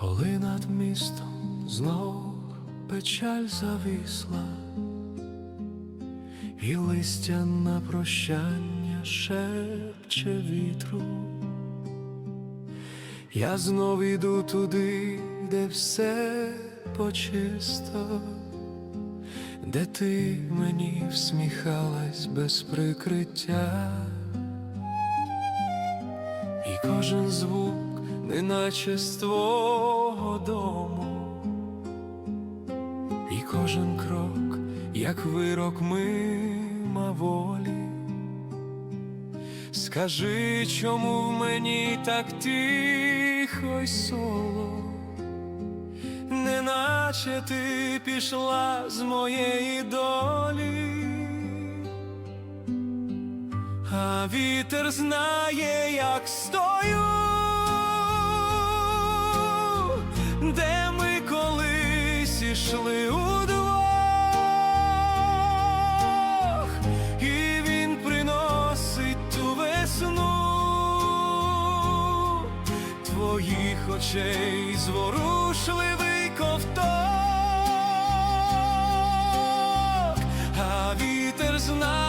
Коли над містом знов печаль зависла, і листя на прощання шепче вітру, я знов іду туди, де все почисто, де ти мені всміхалась без прикриття. І кожен звук, неначе з твого дому, і кожен крок, як вирок мима волі. Скажи, чому в мені так тихо й соло, неначе ти пішла з моєї долі. А вітер знає, як стою, ішли удвох, і він приносить ту весну твоїх очей зворушливий ковток, а вітер знає.